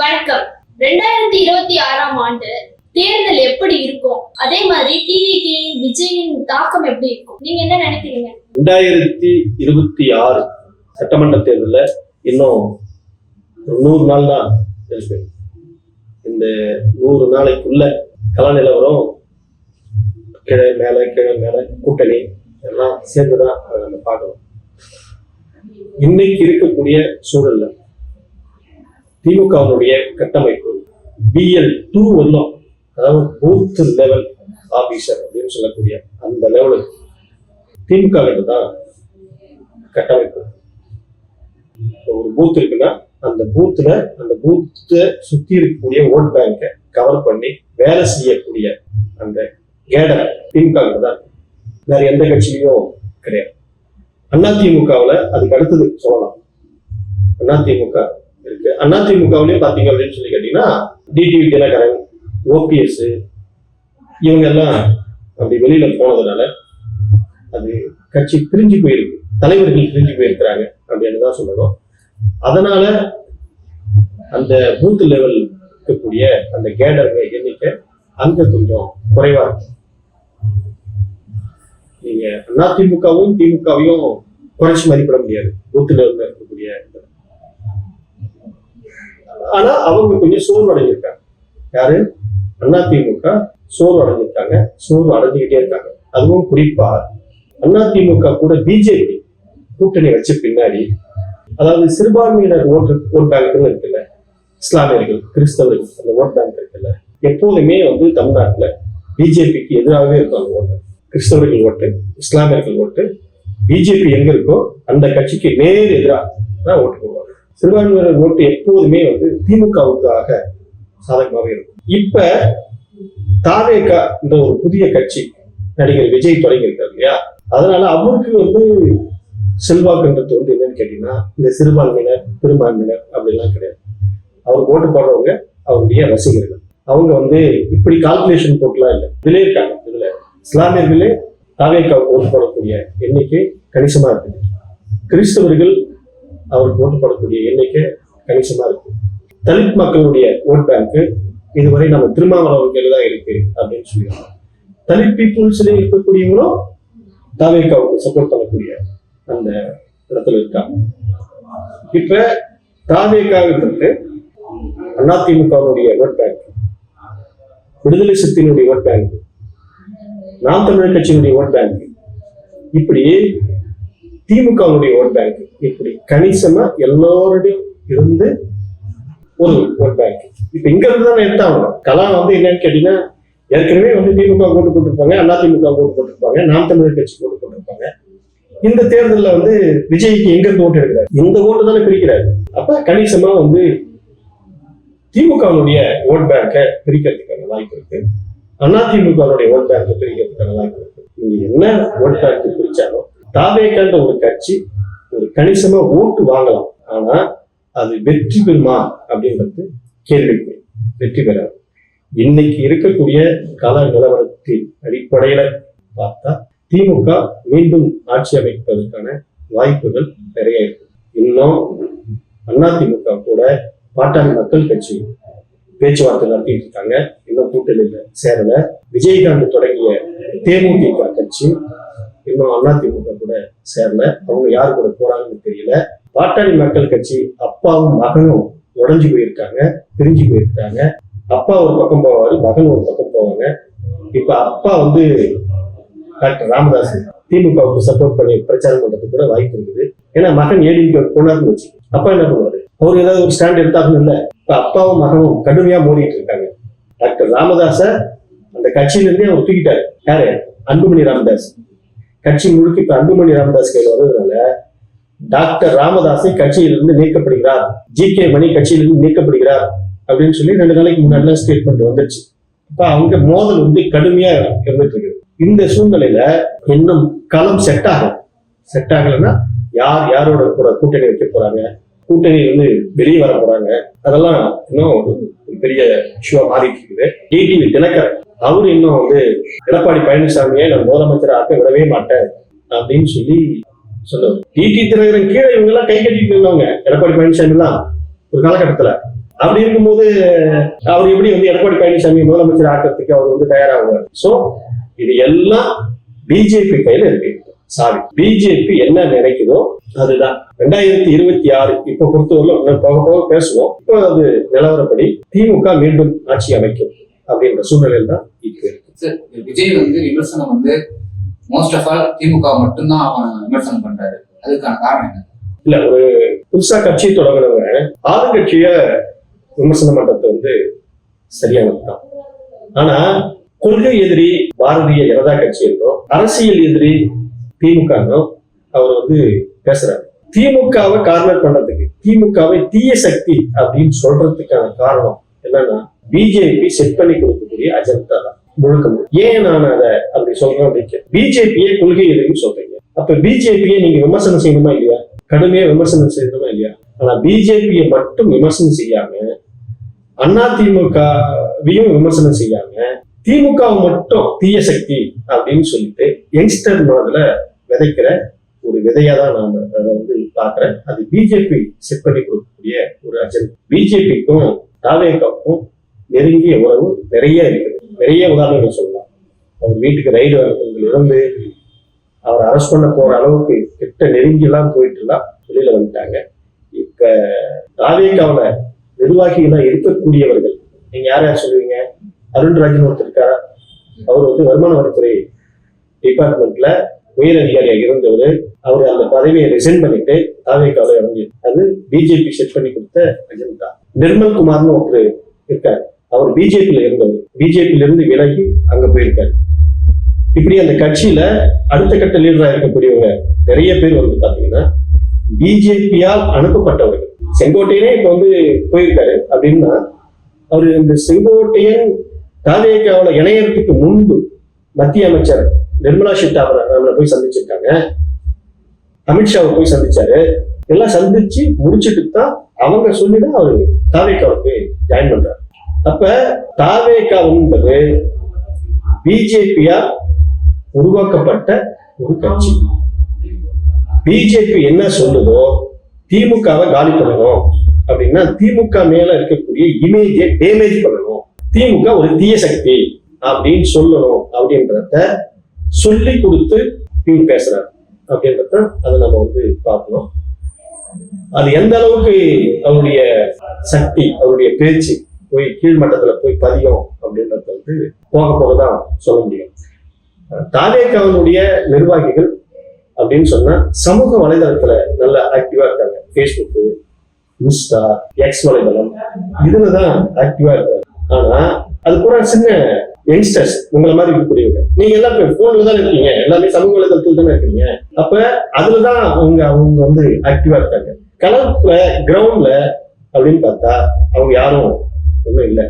வணக்கம். ரெண்டாயிரத்தி இருபத்தி ஆறாம் ஆண்டு தேர்தல் எப்படி இருக்கும்? அதே மாதிரி டிவிக்கு விஜயின் தாக்கம் எப்படி இருக்கும்? நீங்க என்ன நினைக்கிறீங்க? ரெண்டாயிரத்தி இருபத்தி ஆறு சட்டமன்ற தேர்தலில் இன்னும் நூறு நாள் தான் இருக்கு. இந்த நூறு நாளைக்குள்ள கல நிலவரம் கீழே மேலே கீழே மேலே கூட்டணி எல்லாம் சேர்ந்துதான் அதை நம்ம பார்க்கணும். இன்னைக்கு இருக்கக்கூடிய சூழல்ல திமுகவினுடைய கட்டமைப்பு பிஎல் டூ ஒன்றும் அதாவது பூத் லெவல் ஆபீசர் அப்படின்னு சொல்லக்கூடிய அந்த லெவலுக்கு திமுக தான் கட்டமைப்பு. ஒரு பூத் இருக்குன்னா அந்த பூத்துல அந்த பூத்தை சுத்தி இருக்கக்கூடிய ஓட் பேங்கை கவர் பண்ணி வேலை செய்யக்கூடிய அந்த கேடர் திமுக தான் வேற எந்த கட்சியிலையும் கிடையாது. அண்ணா அதுக்கு அடுத்தது சொல்லலாம். அண்ணா திமுக இருக்கு. அண்ணா திமுகவுலயும் பாத்தீங்க அப்படின்னு சொல்லி கேட்டீங்கன்னா டிடிவி தினகரன் ஓபிஎஸ் இவங்க எல்லாம் அப்படி வெளியில போனதுனால அது கட்சி பிரிஞ்சு போயிருக்கு. தலைவர்கள் பிரிஞ்சு போயிருக்கிறாங்க அப்படின்னு தான் சொல்லணும். அதனால அந்த பூத் லெவல் இருக்கக்கூடிய அந்த கேடர்கள் எண்ணிக்கை அங்க கொஞ்சம் குறைவா இருக்கும். நீங்க அதிமுகவும் திமுகவையும் குறைச்சி மதிப்பிட முடியாது. பூத் லெவல்ல இருக்கக்கூடிய ஆனா அவங்க கொஞ்சம் சோர்வு அடைஞ்சிருக்காங்க யாரு? அதிமுக சோர்வு அடைஞ்சிருக்காங்க சோர்வு அடைஞ்சுக்கிட்டே இருக்காங்க. அதுவும் குறிப்பா அதிமுக கூட பிஜேபி கூட்டணி வச்ச பின்னாடி அதாவது சிறுபான்மையினர் ஓட்டு ஓட் பேங்க்னு இருக்குல்ல இஸ்லாமியர்கள் கிறிஸ்தவர்கள் அந்த ஓட் பேங்க் இருக்குல்ல எப்போதுமே வந்து தமிழ்நாட்டுல பிஜேபிக்கு எதிராகவே இருக்கும் அந்த ஓட்டு. கிறிஸ்தவர்கள் ஓட்டு இஸ்லாமியர்கள் ஓட்டு பிஜேபி எங்க இருக்கோ அந்த கட்சிக்கு நேர் எதிராக தான் ஓட்டு போடுவாங்க. சிறுபான்மையினர் ஓட்டு எப்போதுமே வந்து திமுகவுக்காக சாதகமாக இருக்கும். இப்ப தாவேகா இந்த ஒரு புதிய கட்சி நடிகர் விஜய் தொடங்கி இருக்காரு இல்லையா? அதனால அவருக்கு வந்து செல்வாக்குன்றது வந்து என்னன்னு கேட்டீங்கன்னா இந்த சிறுபான்மையினர் பெரும்பான்மையினர் அப்படிலாம் கிடையாது. அவர் ஓட்டு போடுறவங்க அவருடைய ரசிகர்கள். அவங்க வந்து இப்படி கால்குலேஷன் போட்டுலாம் இல்லை. இதுல இருக்காங்க. இதுல இஸ்லாமியர்களே தாவேக்காவுக்கு ஓட்டு போடக்கூடிய எண்ணிக்கை கணிசமா இருக்குது. கிறிஸ்தவர்கள் அவருக்கு ஓட்டு போடக்கூடிய எண்ணிக்கை கணிசமா இருக்கு. தலித் மக்களுடைய ஓட் பேங்க் இதுவரை நம்ம திருமாவளவன் கையில தான் இருக்கு அப்படின்னு சொல்லிடுறோம் தலித் பீப்புள்ஸ்ல இருக்கக்கூடியவங்களும் தாவேக்காவுக்கு சப்போர்ட் பண்ணக்கூடிய அந்த இடத்துல இருக்காங்க. இப்ப தாவேக்காவிற்கு அதிமுகவுடைய ஓட் பேங்க் விடுதலை சித்தினுடைய ஓட் பேங்க் நாம் தமிழர் கட்சியினுடைய ஓட் பேங்க் இப்படி திமுகவுடைய ஓட் பேங்க் இப்படி கணிசமா எல்லோருடையும் இருந்து ஒரு ஓட் பேங்க் இப்ப இங்க இருந்து தான் எடுத்தாகணும் கலாம் வந்து என்னன்னு கேட்டீங்கன்னா ஏற்கனவே வந்து திமுக ஓட்டு போட்டிருப்பாங்க அண்ணா திமுக ஓட்டு போட்டிருப்பாங்க நாம் தமிழர் கட்சி ஓட்டு போட்டிருப்பாங்க. இந்த தேர்தலில் வந்து விஜய்க்கு எங்க இருந்து ஓட்டு எடுக்கிறார்? இந்த ஓட்டு தானே பிரிக்கிறாரு. அப்ப கணிசமா வந்து திமுகவுடைய ஓட் பேங்கை பிரிக்கிறதுக்கான வாய்ப்பு இருக்கு. அண்ணா திமுகவுடைய ஓட் பேங்கை பிரிக்கிறதுக்கான வாய்ப்பு இருக்கு. நீங்க என்ன ஓட் பேங்க் பிரிச்சாலும் தாவேக்கான்ற ஒரு கட்சி ஒரு கணிசமா ஓட்டு வாங்கலாம். ஆனா அது வெற்றி பெறுமா அப்படின்றது கேள்விக்குறி. வெற்றி பெறாது. இன்னைக்கு இருக்கக்கூடிய கால நிலவரத்தின் அடிப்படையில பார்த்தா திமுக மீண்டும் ஆட்சி அமைப்பதற்கான வாய்ப்புகள் நிறைய இருக்கு. இன்னும் அதிமுக கூட பாட்டாளி மக்கள் கட்சி பேச்சுவார்த்தை நடத்திட்டு இருக்காங்க. இன்னும் கூட்டணியில சேரல. விஜயகாந்த் தொடங்கிய தேமுதிக கட்சி இன்னும் அதிமுக கூட சேரல. அவங்க யார் கூட போறாங்கன்னு தெரியல. பாட்டாளி மக்கள் கட்சி அப்பாவும் மகனும் உடஞ்சு போயிருக்காங்க பிரிஞ்சு போயிருக்காங்க. அப்பா ஒரு பக்கம் போவாரு மகன் ஒரு பக்கம் போவாங்க. இப்ப அப்பா வந்து டாக்டர் ராமதாஸ் திமுகவுக்கு சப்போர்ட் பண்ணி பிரச்சாரம் பண்றதுக்கு கூட வாய்ப்பு இருக்குது. ஏன்னா மகன் ஏடிக்கு போனார்னு வச்சு அப்பா என்ன பண்ணுவாரு? அவர் ஏதாவது ஒரு ஸ்டாண்ட் எடுத்தாருன்னு இல்லை. இப்ப அப்பாவும் மகனும் கடுமையா மோதிட்டு இருக்காங்க. டாக்டர் ராமதாஸ அந்த கட்சியிலிருந்தே அவர் தூக்கிட்டாரு. யாரு? அன்புமணி ராமதாஸ். கட்சி முழுக்க இப்ப அன்புமணி ராமதாஸ் கையில் வந்ததுனால டாக்டர் ராமதாஸை கட்சியிலிருந்து நீக்கப்படுகிறார். ஜி கே மணி கட்சியிலிருந்து நீக்கப்படுகிறார் அப்படின்னு சொல்லி ரெண்டு நாளைக்கு முன்னாடி ஸ்டேட்மெண்ட் வந்துருச்சு இப்ப அவங்க மோதல் வந்து கடுமையா இருந்துட்டு இருக்குது இந்த சூழ்நிலையில இன்னும் களம் செட் ஆகும் செட் ஆகலைன்னா யார் யாரோட கூட கூட்டணி வைக்க போறாங்க? கூட்டணி வந்து வெளியே வர போறாங்க. அதெல்லாம் இன்னும் ஒரு ஒரு பெரிய இஷ்யூவா மாறிட்டு இருக்குது டிடிவி தினகரன் அவர் இன்னும் வந்து எடப்பாடி பழனிசாமியை நான் முதலமைச்சர் விடவே மாட்டேன் அப்படின்னு சொல்லி சொன்னவர் டிடி தினகரன் கீழே இவங்க எல்லாம் கை கட்டிட்டு இருந்தவங்க எடப்பாடி பழனிசாமி எல்லாம் ஒரு காலகட்டத்துல. அப்படி இருக்கும்போது அவர் எப்படி வந்து எடப்பாடி பழனிசாமி முதலமைச்சர் ஆக்கிறதுக்கு அவர் வந்து தயாராகுவார்? சோ இது எல்லாம் பிஜேபி கையில இருக்கு. சாரி பிஜேபி என்ன நினைக்குதோ அதுதான். ரெண்டாயிரத்தி இருபத்தி ஆறு இப்ப பொறுத்தவரை போக போக பேசுவோம். இப்போ அது நிலவரப்படி திமுக மீண்டும் ஆட்சி அமைக்கும். அப்படின்ற சூழ்நிலையில் தான் இப்ப சார் விஜய் வந்து விமர்சனம் வந்து மோஸ்ட் ஆஃப் ஆல் திமுக மட்டும்தான் அவன் விமர்சனம் பண்றாரு. அதுக்கான காரணம் என்ன? இல்ல ஒரு புதுசா கட்சி தொடங்குறவங்க ஆளுங்கட்சிய விமர்சனம் பண்றது வந்து சரியானதுதான் ஆனா கொள்கை எதிரி பாரதிய ஜனதா கட்சி என்றும் அரசியல் எதிரி திமுக அவர் வந்து பேசுறாரு. திமுகவை கார்னர் பண்றதுக்கு திமுகவை தீய சக்தி அப்படின்னு சொல்றதுக்கான காரணம் என்னன்னா பிஜேபி செட் பண்ணி கொடுக்கக்கூடிய அஜெண்டா தான். முழுக்க ஏன் நான் அதை அப்படி சொல்றேன் அப்படின்னு பிஜேபியை கொள்கை எதிரின்னு சொல்றீங்க. அப்ப பிஜேபியை நீங்க விமர்சனம் செய்யணுமா இல்லையா? கடுமையா விமர்சனம் செய்யணுமா இல்லையா? ஆனா பிஜேபியை மட்டும் விமர்சனம் செய்யாம அண்ணா திமுகவையும் விமர்சனம் செய்யாம திமுகவை மட்டும் தீய சக்தி அப்படின்னு சொல்லிட்டு யங்ஸ்டர் மனதுல விதைக்கிற ஒரு விதையா தான் நான் அதை வந்து பாக்குறேன் அது பிஜேபி செட் பண்ணி கொடுக்கக்கூடிய ஒரு அஜெண்டா பிஜேபிக்கும் தாவேக்காவுக்கும் நெருங்கிய உறவு நிறைய இருக்குது. நிறைய உதாரணங்கள் சொல்லலாம். அவர் வீட்டுக்கு ரைடு வரதுல இருந்து அவர் அரெஸ்ட் பண்ண போற அளவுக்கு கிட்ட நெருங்கிலாம் போயிட்டுலாம் போயிட்டு எல்லாம் வெளியில வந்துட்டாங்க. இப்ப தாவேக்காவில நிர்வாகிகளா இருக்கக்கூடியவர்கள் நீங்க யார் யார் சொல்லுவீங்க? அருண்ராஜன் ஒருத்தர் இருக்காரா? அவர் வந்து வருமான வரித்துறை டிபார்ட்மெண்ட்ல உயர் அதிகாரியாக இருந்தவர். அவர் அந்த பதவியை ரிசைன் பண்ணிட்டு தாவேக்காவில இறங்கி அது பிஜேபி செட் பண்ணி கொடுத்த அஜெண்டா நிர்மல் குமார்னு ஒருத்தர் இருக்காரு. அவர் பிஜேபியில இருந்தவர். பிஜேபியில இருந்து விலகி அங்க போயிருக்காரு. இப்படி அந்த கட்சியில அடுத்த கட்ட லீடரா இருக்கக்கூடியவங்க நிறைய பேர் வந்து பாத்தீங்கன்னா பிஜேபியால் அனுப்பப்பட்டவர்கள். செங்கோட்டையனே இப்ப வந்து போயிருக்காரு அப்படின்னா அவர் இந்த செங்கோட்டையன் தாவேக்காவில இணையறதுக்கு முன்பு மத்திய அமைச்சர் நிர்மலா சீதாராமனை போய் சந்திச்சிருக்காங்க. அமித்ஷாவை போய் சந்திச்சாரு. எல்லாம் சந்திச்சு முடிச்சிட்டு தான் அவங்க சொல்லிதான் அவரு தாவேக்காவை போய் ஜாயின் பண்றாரு. அப்ப தாவேகா என்பது பிஜேபியா உருவாக்கப்பட்ட ஒரு கட்சி. பிஜேபி என்ன சொல்லுதோ திமுகவை காலி பண்ணணும் அப்படின்னா திமுக மேல இருக்கக்கூடிய இமேஜை டேமேஜ் பண்ணணும். திமுக ஒரு தீய சக்தி அப்படின்னு சொல்லணும் அப்படின்றத சொல்லி கொடுத்து இவங்க பேசுறாரு அப்படின்றத அதை நம்ம வந்து பார்க்கணும். அது எந்த அளவுக்கு அவருடைய சக்தி அவருடைய பேச்சு போய் கீழ்மட்டத்தில் போய் பதியும் அப்படின்றத வந்து போக போக தான் சொல்ல முடியும். தாவேக்காவனுடைய நிர்வாகிகள் அப்படின்னு சொன்னா சமூக வலைதளத்துல நல்ல ஆக்டிவா இருக்காங்க. ஃபேஸ்புக்கு இன்ஸ்டா எக்ஸ் வலைதளம். இதுலதான் ஆக்டிவா இருக்காங்க. ஆனா அது கூட சின்ன யங்ஸ்டர்ஸ் உங்களை மாதிரி இருக்கக்கூடியவங்க. நீங்க எல்லாம் போன்ல தான் இருக்கீங்க. எல்லாமே சமூக வலைதளத்தில் தானே இருக்கீங்க. அப்ப அதுலதான் அவங்க அவங்க வந்து ஆக்டிவா இருக்காங்க. களத்துல கிரவுண்ட்ல அப்படின்னு பார்த்தா அவங்க யாரும் ஒண்ணும் இல்லை.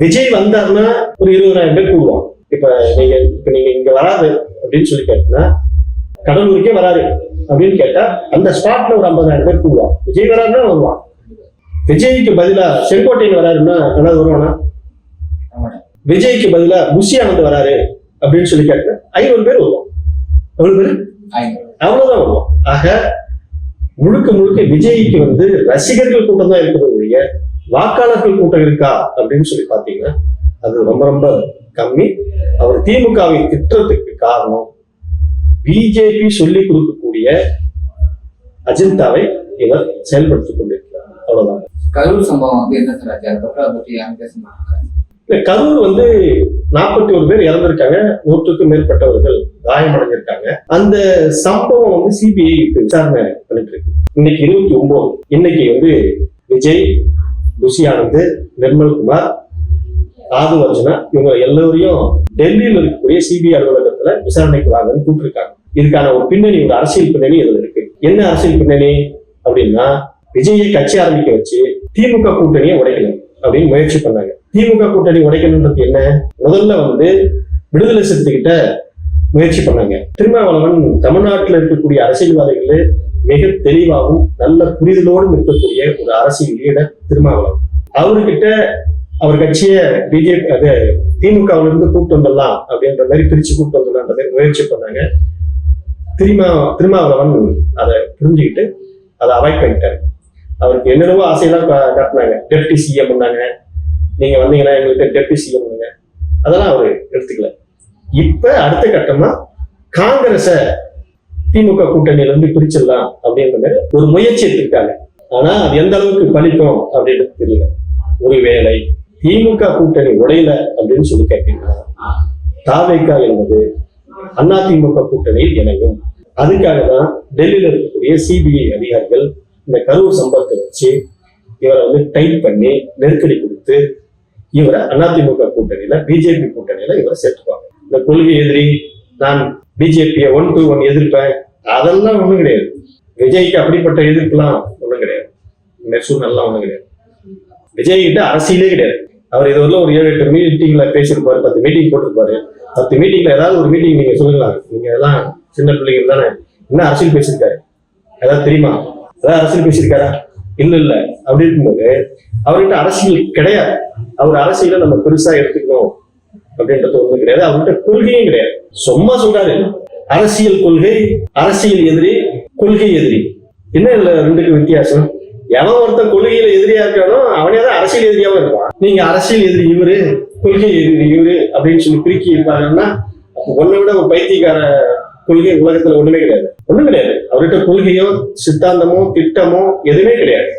விஜய் வந்தாருன்னா ஒரு இருபதாயிரம் பேர் கூடுவான் இப்ப நீங்க இப்ப நீங்க இங்க வராது அப்படின்னு சொல்லி கேட்டீங்கன்னா கடலூருக்கே வராரு அப்படின்னு கேட்டா அந்த ஸ்பாட்ல ஒரு ஐம்பதாயிரம் பேர் கூடுவான் விஜய் வராருன்னா வருவான் விஜய்க்கு பதிலா செங்கோட்டையன் வராருன்னா என்ன வருவானா. விஜய்க்கு பதிலா புஷி ஆனந்த் வராரு அப்படின்னு சொல்லி கேட்டா ஐநூறு பேர் வருவான் எவ்வளவு பேர். அவ்வளவுதான் வருவான் ஆக முழுக்க முழுக்க விஜய்க்கு வந்து ரசிகர்கள் கூட்டம் தான் இருக்குது ஒழிய வாக்காளர்கள் கூட்டம் இருக்கா அப்படின்னு சொல்லி பாத்தீங்கன்னா அது ரொம்ப ரொம்ப கம்மி. அவர் திமுகவை திட்டத்துக்கு காரணம் பிஜேபி சொல்லி கொடுக்கக்கூடிய அஜெண்டாவை இவர் செயல்படுத்திக் கொண்டிருக்கிறார். அவ்வளவுதான். கரூர் சம்பவம் வந்து என்ன சார் ஆச்சு? அதுக்கப்புறம் அதை பத்தி யாரும் பேச மாட்டாங்க. கரூர் வந்து நாற்பத்தி ஒரு பேர் இறந்திருக்காங்க. நூற்றுக்கும் மேற்பட்டவர்கள் காயமடைஞ்சிருக்காங்க. அந்த சம்பவம் வந்து சிபிஐ விசாரணை பண்ணிட்டு இருக்கு. இன்னைக்கு இருபத்தி ஒன்பது இன்னைக்கு வந்து விஜய் ருசி ஆனந்த் நிர்மல்குமார் ஆது அர்ஜுனா இவங்க எல்லோரையும் டெல்லியில் இருக்கக்கூடிய சிபிஐ அலுவலகத்துல விசாரணைக்கு வாங்கன்னு கூப்பிட்டுருக்காங்க. இதுக்கான ஒரு பின்னணி ஒரு அரசியல் பின்னணி இதுல இருக்கு. என்ன அரசியல் பின்னணி? அப்படின்னா விஜயை கட்சி ஆரம்பிக்க வச்சு திமுக கூட்டணியை உடைக்கணும் அப்படின்னு முயற்சி பண்ணாங்க. திமுக கூட்டணி உடைக்கணுன்றது என்ன? முதல்ல வந்து விடுதலை சிறுத்தைகிட்ட முயற்சி பண்ணாங்க. திருமாவளவன் தமிழ்நாட்டில் இருக்கக்கூடிய அரசியல்வாதிகள் மிக தெளிவாகவும் நல்ல புரிதலோடும் இருக்கக்கூடிய ஒரு அரசியல் லீடர் திருமாவளவன். அவர்கிட்ட அவர் கட்சியை பிஜேபி அது திமுகவுல இருந்து கூப்பிட்டு வந்துடலாம் அப்படின்ற மாதிரி பிரிச்சு கூப்பிட்டு வந்துடலான்ற மாதிரி முயற்சி பண்ணாங்க. திருமா திருமாவளவன் அதை புரிஞ்சுக்கிட்டு அதை அவாய்ட் பண்ணிட்டாரு. அவருக்கு என்னென்னவோ ஆசையெல்லாம் காட்டினாங்க. டெப்டி சிஎம் பண்ணாங்க நீங்க வந்தீங்கன்னா எங்களுக்கு டெப்டி சிஎம் பண்ணுங்க அதெல்லாம் அவர் எடுத்துக்கல. இப்ப அடுத்த கட்டமா காங்கிரஸை திமுக கூட்டணியில இருந்து பிரிச்சிடலாம் அப்படின்ற மாதிரி ஒரு முயற்சி எடுத்துக்கிட்டாங்க ஆனா அது எந்த அளவுக்கு பலிக்கும் அப்படின்றது தெரியல. ஒருவேளை திமுக கூட்டணி உடையல அப்படின்னு சொல்லி கேட்டீங்கன்னா தாவேக்கா என்பது அதிமுக கூட்டணியில் இணையும். அதுக்காக தான் டெல்லியில இருக்கக்கூடிய சிபிஐ அதிகாரிகள் இந்த கரூர் சம்பவத்தை வச்சு இவரை வந்து டைட் பண்ணி நெருக்கடி கொடுத்து இவரை அதிமுக கூட்டணியில பிஜேபி கூட்டணியில இவரை சேர்த்துப்பாங்க இந்த கொள்கை எதிரி நான் பிஜேபியை ஒன் டு ஒன் எதிர்ப்பேன். அதெல்லாம் ஒன்றும் கிடையாது. விஜய்க்கு அப்படிப்பட்ட எதிர்ப்புலாம் ஒன்றும் கிடையாது. இந்த சூழ்நிலாம் ஒன்றும் கிடையாது. விஜய் கிட்ட அரசியலே கிடையாது. அவர் இதுவரையில ஒரு ஏழு எட்டு மீட்டிங்ல பேசியிருப்பாரு பத்து மீட்டிங் போட்டிருப்பாரு. பத்து மீட்டிங்ல ஏதாவது ஒரு மீட்டிங் நீங்க சொல்லுங்களா நீங்க எல்லாம் சின்ன பிள்ளைங்க தானே. என்ன அரசியல் பேசியிருக்காரு? ஏதாவது தெரியுமா? ஏதாவது அரசியல் பேசியிருக்காரா? இல்ல இல்ல. அப்படி இருக்கும்போது அவர்கிட்ட அரசியல் கிடையாது. அவர் அரசியலை நம்ம பெருசா எடுத்துக்கணும். அப்படின்றது ஒண்ணும் கிடையாது. அவர்கிட்ட கொள்கையும் கிடையாது. சும்மா சொல்றாரு. அரசியல் கொள்கை அரசியல் எதிரி கொள்கை எதிரி. என்ன இல்ல ரெண்டுக்கு வித்தியாசம்? எவன் ஒருத்தன் கொள்கையில எதிரியா இருக்கானோ அவனே தான் அரசியல் எதிரியாவும் இருப்பான். நீங்க அரசியல் எதிரி இவரு கொள்கை எதிரி இவரு அப்படின்னு சொல்லி பிரிக்கி இருப்பாங்கன்னா ஒன்னை விட ஒரு பைத்தியக்கார கொள்கை உலகத்துல ஒண்ணுமே கிடையாது. ஒண்ணும் கிடையாது. அவர்கிட்ட கொள்கையோ சித்தாந்தமோ திட்டமோ எதுவுமே கிடையாது.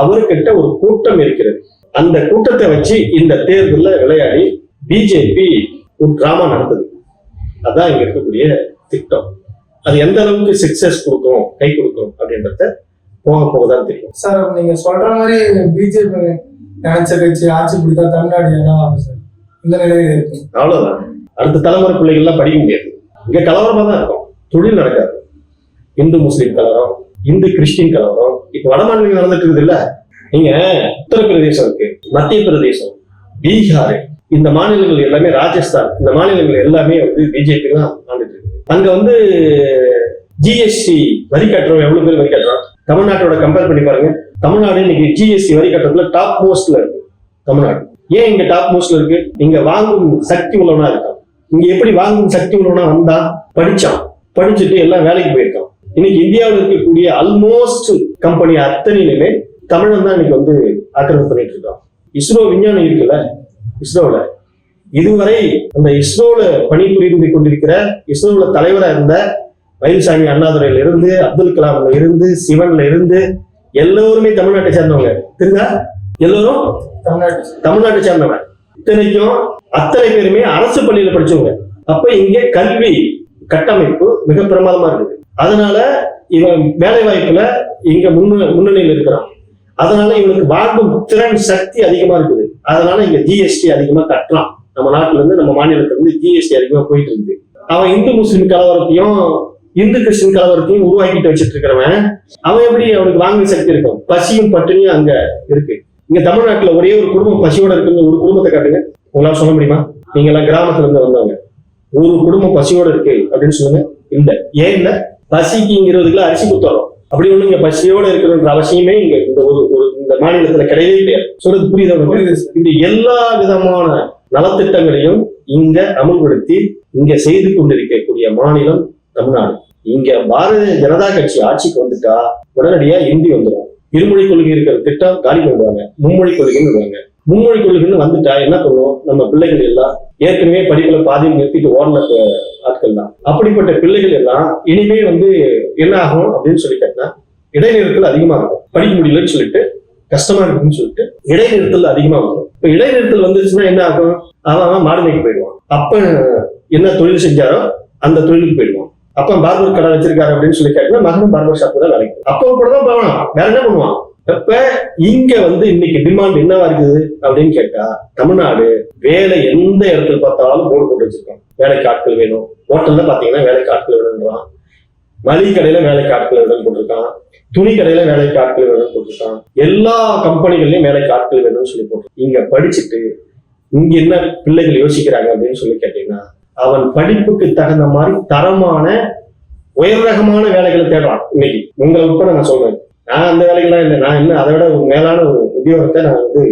அவர்கிட்ட ஒரு கூட்டம் இருக்கிறது. அந்த கூட்டத்தை வச்சு இந்த தேர்தல்ல விளையாடி பிஜேபி ஒரு டிராமா நடத்துது அதான் இங்க இருக்கக்கூடிய திட்டம். அது எந்த அளவுக்கு சக்சஸ் கொடுக்கும் கை கொடுக்கும் அப்படின்றத போக போக தான் தெரியும். சார் நீங்க சொல்ற மாதிரி பிஜேபி நினைச்ச கட்சி ஆட்சி பிடித்தா தமிழ்நாடு என்ன சார் இந்த நிலையில இருக்கு அவ்வளவுதான். அடுத்த தலைமுறை பிள்ளைகள்லாம் படிக்க முடியாது. இங்க கலவரமா தான் இருக்கும். தொழில் நடக்காது. இந்து முஸ்லீம் கலவரம் இந்து கிறிஸ்டின் கலவரம். இப்ப வட மாநிலங்கள் நடந்துட்டு இருக்குது இல்ல நீங்க உத்தரப்பிரதேசம் இருக்கு மத்திய பிரதேசம் பீகார். இந்த மாநிலங்கள் எல்லாமே ராஜஸ்தான் இந்த மாநிலங்கள் எல்லாமே வந்து பிஜேபி தான் ஆண்டுட்டு இருக்குது அங்க வந்து ஜிஎஸ்டி வரி கட்டுறோம் எவ்வளவு பேர் வரி கட்டுறோம் தமிழ்நாட்டோட கம்பேர் பண்ணி பாருங்க. தமிழ்நாடு இன்னைக்கு ஜிஎஸ்டி வரி கட்டுறதுல டாப் மோஸ்ட்ல இருக்கு தமிழ்நாடு. ஏன் இங்க டாப் மோஸ்ட்ல இருக்கு? இங்க வாங்கும் சக்தி உள்ளவனா இருக்கான். இங்க எப்படி வாங்கும் சக்தி உள்ளவனா வந்தா படிச்சான். படிச்சுட்டு எல்லாம் வேலைக்கு போயிருக்கான். இன்னைக்கு இந்தியாவில் இருக்கக்கூடிய ஆல்மோஸ்ட் கம்பெனி அத்தனையிலுமே தமிழன் தான் இன்னைக்கு வந்து ஆக்கிரமிப்பு பண்ணிட்டு இருக்கான். இஸ்ரோ விஞ்ஞானம் இருக்குல்ல? இஸ்ரோல. இதுவரை அந்த இஸ்ரோல பணிபுரிந்து கொண்டிருக்கிற இஸ்ரோல தலைவரா இருந்த மயில்சாமி அண்ணாதுரையில இருந்து அப்துல் கலாம்ல இருந்து சிவன்ல இருந்து எல்லோருமே தமிழ்நாட்டை சேர்ந்தவங்க. தெரிஞ்சா எல்லோரும் தமிழ்நாடு தமிழ்நாட்டை சேர்ந்தவன் இத்தனைக்கும் அத்தனை பேருமே அரசு பள்ளியில படிச்சவங்க. அப்ப இங்க கல்வி கட்டமைப்பு மிக பிரமாதமா இருக்குது. அதனால இவன் வேலை வாய்ப்புல இங்க முன்ன முன்னணியில் இருக்கிறான். அதனால இவனுக்கு வாங்கும் திறன் சக்தி அதிகமா இருக்குது. அதனால இங்க ஜிஎஸ்டி அதிகமா கட்டுறான் நம்ம நாட்டுல இருந்து நம்ம மாநிலத்துல இருந்து ஜிஎஸ்டி அதிகமா போயிட்டு இருக்குது அவன் இந்து முஸ்லிம் கலவரத்தையும் இந்து கிறிஸ்டின் கலவரத்தையும் உருவாக்கிட்டு வச்சிட்டு இருக்கிறவன் அவன் எப்படி அவனுக்கு வாங்கும் சக்தி இருக்கும்? பசியும் பட்டினியும் அங்க இருக்கு. இங்க தமிழ்நாட்டுல ஒரே ஒரு குடும்பம் பசியோட இருக்குன்னு ஒரு குடும்பத்தை காட்டுங்க. உங்களால சொல்ல முடியுமா? நீங்க எல்லாம் கிராமத்துல இருந்து வந்தவங்க. ஒரு குடும்பம் பசியோட இருக்கு அப்படின்னு சொல்லுங்க. இல்ல. ஏன் இல்ல? பசிக்கு இங்க இருபது கிலோ அரிசி குத்தரோம் அப்படி ஒண்ணு இங்க பசியோட இருக்கணுன்ற அவசியமே இங்க இந்த ஒரு இந்த மாநிலத்துல கிடையவே கிடையாது. சொல்றது புரியுதா இப்படி எல்லா விதமான நலத்திட்டங்களையும் இங்க அமல்படுத்தி இங்க செய்து கொண்டிருக்கக்கூடிய மாநிலம் தமிழ்நாடு. இங்க பாரதிய ஜனதா கட்சி ஆட்சிக்கு வந்துட்டா உடனடியா இந்தி வந்துடும் இருமொழி கொள்கை இருக்கிற திட்டம் காலி பண்ணுவாங்க மும்மொழி கொள்கைன்னு வருவாங்க. மும்மொழி கொள்கைன்னு வந்துட்டா என்ன பண்ணுவோம்? நம்ம பிள்ளைகள் எல்லாம் ஏற்கனவே படிப்புல பாதி நிறுத்திட்டு ஓடின ஆட்கள் தான். அப்படிப்பட்ட பிள்ளைகள் எல்லாம் இனிமே வந்து என்ன ஆகும் அப்படின்னு சொல்லி கேட்டா இடைநிறுத்தல் அதிகமா இருக்கும் படிக்க முடியலன்னு சொல்லிட்டு கஷ்டமா இருக்குன்னு சொல்லிட்டு இடைநிறுத்தல் அதிகமா வரும். இப்ப இடைநிறுத்தல் வந்துருச்சுன்னா என்ன ஆகும்? அவன் மாடுமைக்கு போயிடுவான். அப்ப என்ன தொழில் செஞ்சாரோ அந்த தொழிலுக்கு போயிடுவான். அப்ப பார்பர் கடை வச்சிருக்காரு அப்படின்னு சொல்லி கேட்டா மகனும் பார்பர் ஷாப் தான் வேலைக்கு அப்ப கூட தான் போவான். வேற என்ன பண்ணுவான்? அப்ப இங்க வந்து இன்னைக்கு டிமாண்ட் என்னவா இருக்குது அப்படின்னு கேட்டா தமிழ்நாடு வேலை எந்த இடத்துல பார்த்தாலும் போர்டு போட்டு வச்சிருக்கான். வேலைக்கு ஆட்கள் வேணும். ஹோட்டல்ல பாத்தீங்கன்னா வேலைக்கு ஆட்கள் வேணும்ன்றான். மளிகை கடையில வேலைக்கு ஆட்கள் வேணும் போட்டிருக்கான். துணி கடையில வேலைக்கு ஆட்கள் வேணும் போட்டிருக்கான். எல்லா கம்பெனிகள்லயும் வேலைக்கு ஆட்கள் வேணும்னு சொல்லி போட்டிருக்கான். இங்க படிச்சுட்டு இங்க என்ன பிள்ளைகள் யோசிக்கிறாங்க அப்படின்னு சொல்லி கேட்டீங்கன்னா அவன் படிப்புக்கு தகுந்த மாதிரி தரமான உயர் ரகமான வேலைகளை தேடுறான் இன்னைக்கு. உங்களை உட்பட நான் சொல்றேன். நான் அந்த வேலைகள்லாம் இல்லை. நான் என்ன அதை விட ஒரு மேலான ஒரு உத்தியோகத்தை நான் வந்து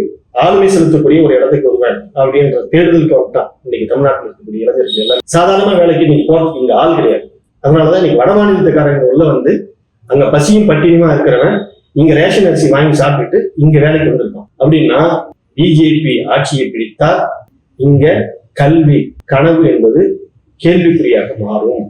ஆளுமை செலுத்தக்கூடிய ஒரு இடத்துக்கு வருவேன் அப்படின்ற தேர்தலுக்கு வந்துட்டான். இன்னைக்கு தமிழ்நாட்டில் இருக்கக்கூடிய இளைஞர்கள் எல்லாம். சாதாரண வேலைக்கு நீங்க போறதுக்கு இங்க ஆள் கிடையாது. அதனாலதான் இன்னைக்கு வட மாநிலத்துக்காரங்க உள்ள வந்து அங்க பசியும் பட்டினியுமா இருக்கிறவன் இங்க ரேஷன் அரிசி வாங்கி சாப்பிட்டுட்டு இங்க வேலைக்கு வந்திருக்கான். அப்படின்னா பிஜேபி ஆட்சியை பிடித்தால் இங்க கல்வி கனவு என்பது கேள்விக்குறியாக மாறும்.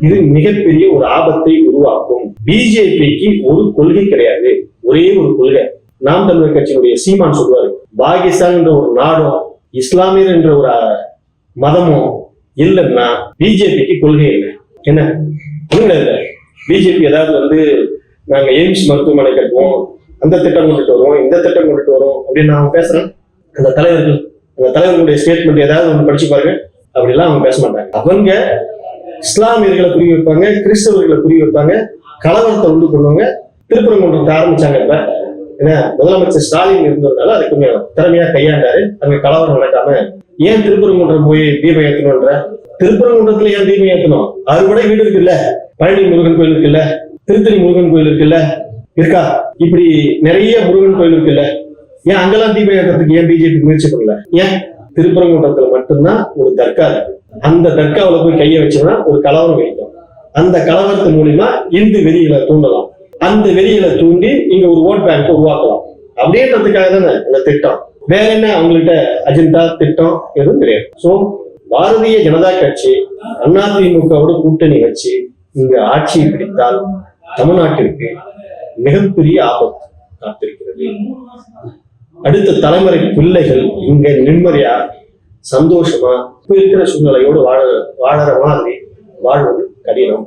இது மிகப்பெரிய ஒரு ஆபத்தை உருவாக்கும். பிஜேபிக்கு ஒரு கொள்கை கிடையாது. ஒரே ஒரு கொள்கை. நாம் தமிழர் கட்சியினுடைய சீமான் சொல்வாரு பாகிஸ்தான் என்ற ஒரு நாடும் இஸ்லாமியர் என்ற ஒரு மதமும் இல்லைன்னா பிஜேபிக்கு கொள்கை என்ன? என்ன? இல்லை பிஜேபி ஏதாவது வந்து நாங்க எய்ம்ஸ் மருத்துவமனை கட்டுவோம் அந்த திட்டம் கொண்டுட்டு வருவோம் இந்த திட்டம் கொண்டுட்டு வரும் அப்படின்னு நான் பேசுறேன். அந்த தலைவர்கள் அந்த தலைவர்களுடைய ஸ்டேட்மெண்ட் ஏதாவது ஒன்று படிச்சு பாருங்க. அப்படிலாம் அவங்க பேச மாட்டாங்க. அவங்க இஸ்லாமியர்களை புரி வைப்பாங்க கிறிஸ்தவர்களை புரி வைப்பாங்க கலவரத்தை உண்டு பண்ணுவாங்க திருப்பரங்குன்றத்தை ஆரம்பிச்சாங்க இப்ப. ஏன்னா முதலமைச்சர் ஸ்டாலின் இருந்ததுனால அதை கொஞ்சம் திறமையா கையாண்டாரு. அங்க கலவரம் நடக்காம ஏன் திருப்பரங்குன்றம் போய் தீபம் ஏத்தணும்ன்ற திருப்பரங்குன்றத்துல ஏன் தீபம் ஏத்தணும்? அறுபடை வீடு இருக்குல்ல பழனி முருகன் கோயில் இருக்குல்ல திருத்தணி முருகன் கோயில் இருக்குல்ல இருக்கா? இப்படி நிறைய முருகன் கோயில் இருக்குல்ல. ஏன் அங்கெல்லாம் தீபம் ஏற்றத்துக்கு ஏன் பிஜேபி முயற்சி பண்ணல? ஏன்? திருப்பரங்குன்றத்துல மட்டும்தான் ஒரு தர்கா இருக்கு. அந்த தற்காவில் போய் கையை வச்சோம்னா ஒரு கலவரம் வைக்கும் அந்த கலவரத்து மூலியமா இந்து வெறிகளை தூண்டலாம். அந்த வெறிகளை தூண்டி இங்க ஒரு ஓட் பேங்க் உருவாக்கலாம். அப்படின்றதுக்காக தானே இந்த திட்டம். வேற என்ன அவங்கள்ட்ட அஜெண்டா திட்டம்? எதுவும் கிடையாது. சோ பாரதிய ஜனதா கட்சி அதிமுகவோட கூட்டணி வச்சு இங்க ஆட்சியை பிடித்தால் தமிழ்நாட்டிற்கு மிகப்பெரிய ஆபத்து காத்திருக்கிறது. அடுத்த தலைமுறை பிள்ளைகள் இங்க நிம்மதியா சந்தோஷமா இப்ப இருக்கிற சூழ்நிலையோடு வாழ வாழற மாதிரி வாழ்வது கடினம்.